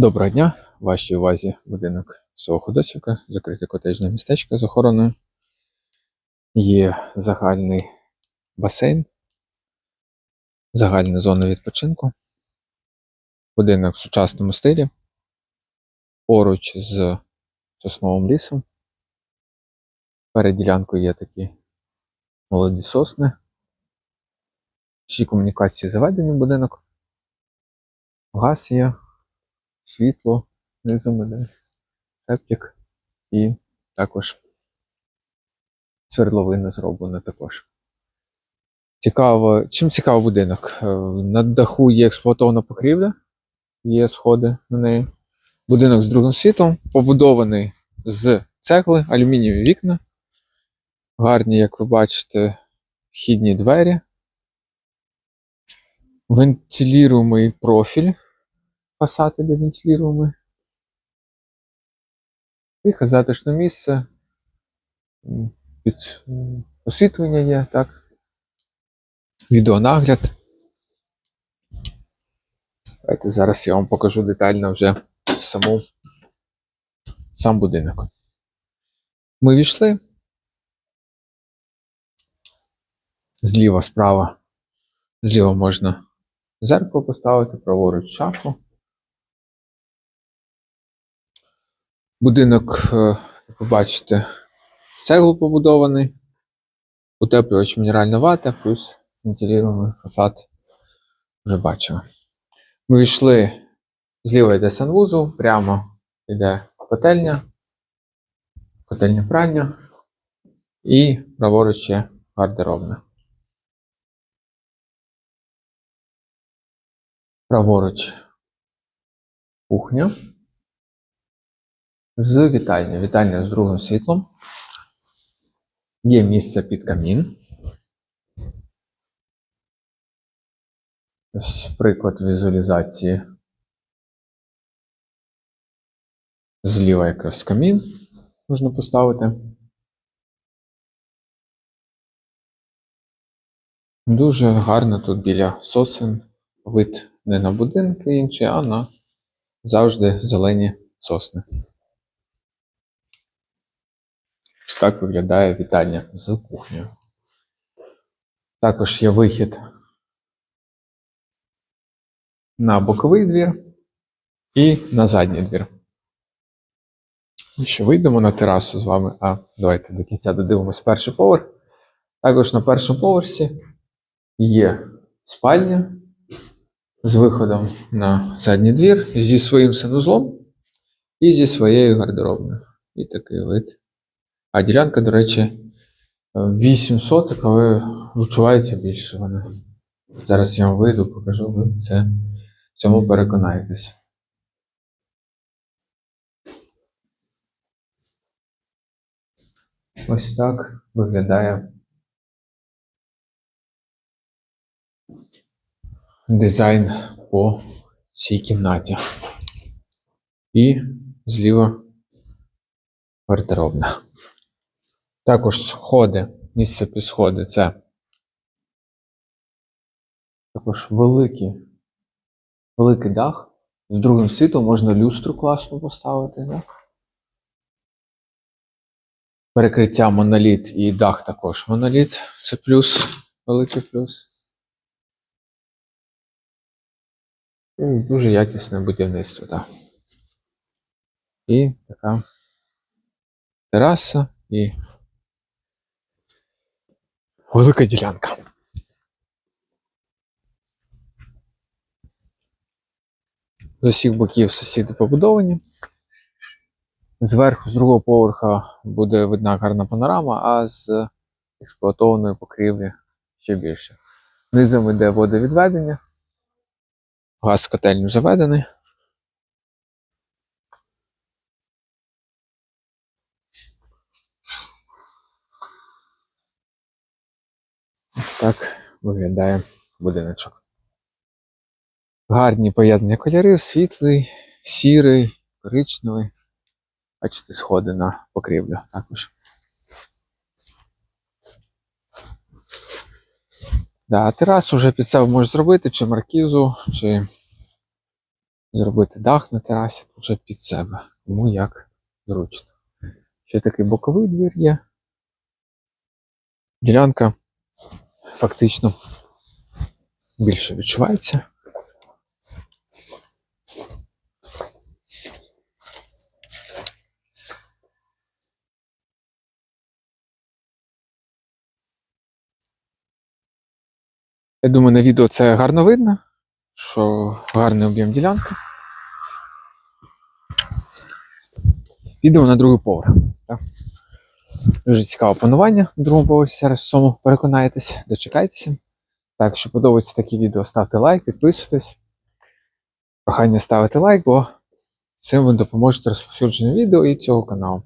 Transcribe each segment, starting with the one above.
Доброго дня! Вашій увазі будинок село Ходосівка, закрите котежне містечко з охороною. Є загальний басейн, загальна зона відпочинку. Будинок в сучасному стилі. Поруч з сосновим лісом. Перед ділянкою є такі молоді сосни. Всі комунікації заведені в будинок. Газ є світло, низом септик і також свердловина зроблена також. Цікаво, чим цікавий будинок? Е, На даху є експлуатована покрівля, є сходи на неї. Будинок з другим світом, побудований з цегли, алюмінієві вікна. Гарні, як ви бачите, вхідні двері. Вентилюємий профіль фасад іде вентилюємий. Тихе затишне місце. Під освітлення є, так. Відеонагляд. Давайте зараз я вам покажу детально вже саму, сам будинок. Ми війшли. Зліва, справа. Зліва можна зеркало поставити, праворуч шафу. Будинок, е, як ви бачите, цеглу побудований, утеплювач мінеральна вата, плюс вентилюємий фасад вже бачили. Ми йшли, зліва йде санвузол, прямо йде котельня, котельня прання і праворуч ще гардеробна. Праворуч кухня з вітальні. Вітальня з другим світлом. Є місце під камін. Ось приклад візуалізації. Зліва якраз камін можна поставити. Дуже гарно тут біля сосен вид не на будинки інші, а на завжди зелені сосни. Ось так виглядає вітальня з кухнею. Також є вихід на боковий двір і на задній двір. І ще вийдемо на терасу з вами. А давайте до кінця додивимось перший поверх. Також на першому поверсі є спальня з виходом на задній двір зі своїм санузлом і зі своєю гардеробною. І такий вид. А ділянка, до речі, 800, але відчувається більше вона. Зараз я вам вийду, покажу, ви це в цьому переконаєтесь. Ось так виглядає дизайн по цій кімнаті. І зліва гардеробна. Також сходи, місце під сходи це також великий, великий дах. З другим світом можна люстру класно поставити. Да? Перекриття моноліт і дах також моноліт. Це плюс, великий плюс. І дуже якісне будівництво, так. І така тераса і велика ділянка. З усіх боків сусіди побудовані. Зверху, з другого поверха буде видна гарна панорама, а з експлуатованої покрівлі ще більше. Низом йде водовідведення. Газ в котельню заведений. Ось так виглядає будиночок. Гарні поєднання кольорів, світлий, сірий, коричневий. Бачите, сходи на покрівлю також. Да, терасу вже під себе можеш зробити, чи маркізу, чи зробити дах на терасі вже під себе. Кому як зручно. Ще такий боковий двір є. Ділянка фактично більше відчувається. Я думаю, на відео це гарно видно, що гарний об'єм ділянки. Підемо на другий поверх. Так? Дуже цікаве панування на другому поверсі. Зараз в цьому переконаєтесь, дочекайтеся. Так, якщо подобається такі відео, ставте лайк, підписуйтесь. Прохання ставити лайк, бо цим ви допоможете розповсюдженню відео і цього каналу.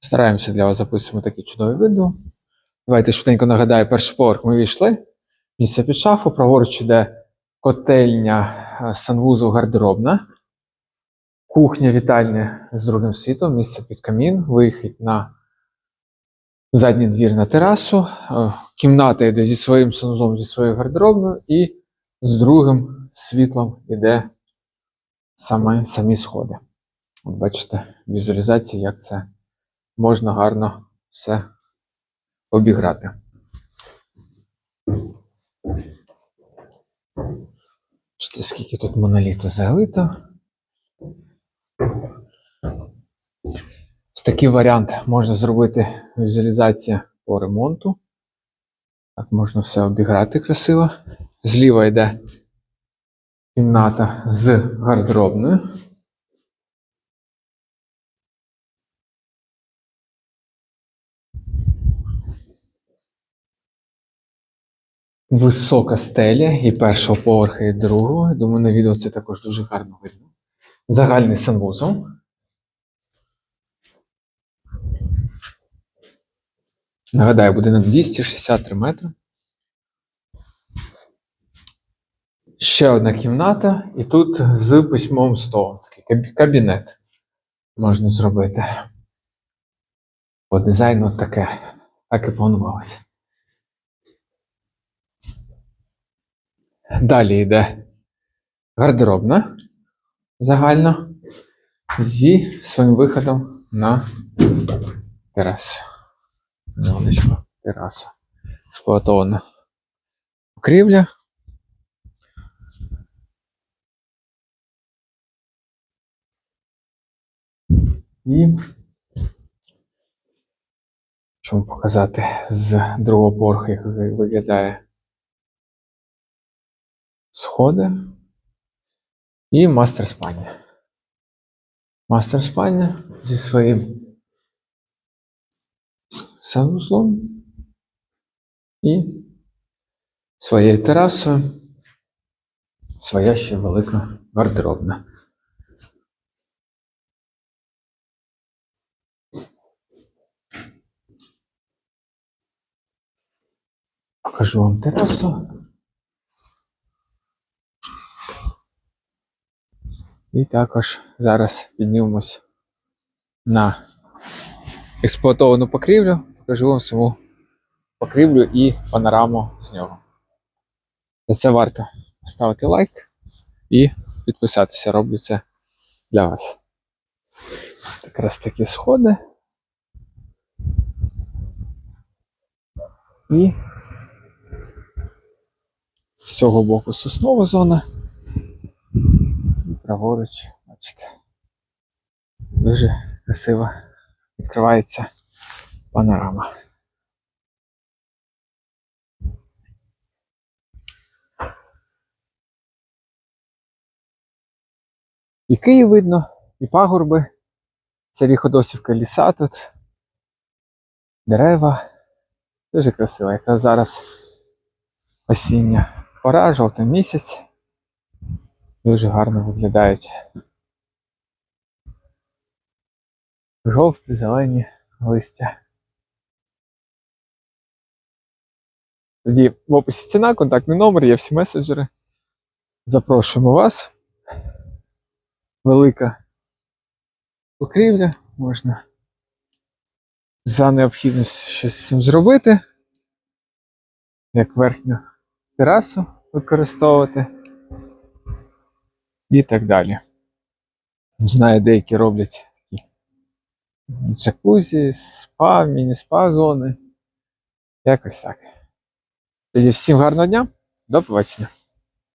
Стараємося для вас записувати такі чудові відео. Давайте швиденько нагадаю, перший поверх ми війшли. Місце під шафу, праворуч іде котельня, е, санвузол, гардеробна. Кухня вітальня з другим світом, місце під камін, вихід на задній двір на терасу, е, кімната йде зі своїм санузлом, зі своєю гардеробною, і з другим світлом йде саме, самі сходи. От бачите, візуалізація, як це можна гарно все обіграти. Бачите, скільки тут моноліту залито. Такий варіант можна зробити візуалізація по ремонту. Так можна все обіграти красиво. Зліва йде кімната з гардеробною. Висока стеля і першого поверху, і другого. Думаю, на відео це також дуже гарно видно. Загальний санвузол. Нагадаю, будинок 263 метри. Ще одна кімната, і тут з письмовим столом. Такий кабінет можна зробити. По дизайну таке. Так і планувалося. Далі йде гардеробна загальна зі своїм виходом на терасу. Невеличку терасу. Сплатована покрівля. І що вам показати з другого поверху, як виглядає сходи і мастер спальня. Мастер спальня зі своїм санузлом і своєю терасою. Своя ще велика гардеробна. Покажу вам терасу. І також зараз піднімемось на експлуатовану покрівлю, покажу вам саму покрівлю і панораму з нього. За це варто ставити лайк і підписатися. Роблю це для вас. Якраз такі сходи. І з цього боку соснова зона. І праворуч, бачите, дуже красиво відкривається панорама. І Київ видно, і пагорби, ця Ходосівка ліса тут, дерева. Дуже красиво. Якраз зараз осіння пора, жовтий місяць. Дуже гарно виглядають. Жовті, зелені листя. Тоді в описі ціна, контактний номер, є всі меседжери. Запрошуємо вас. Велика покрівля, можна за необхідність щось з цим зробити, як верхню терасу використовувати. і так далі. Знаю, деякі роблять такі джакузі, спа, міні-спа зони. Якось так. Тоді всім гарного дня, до побачення.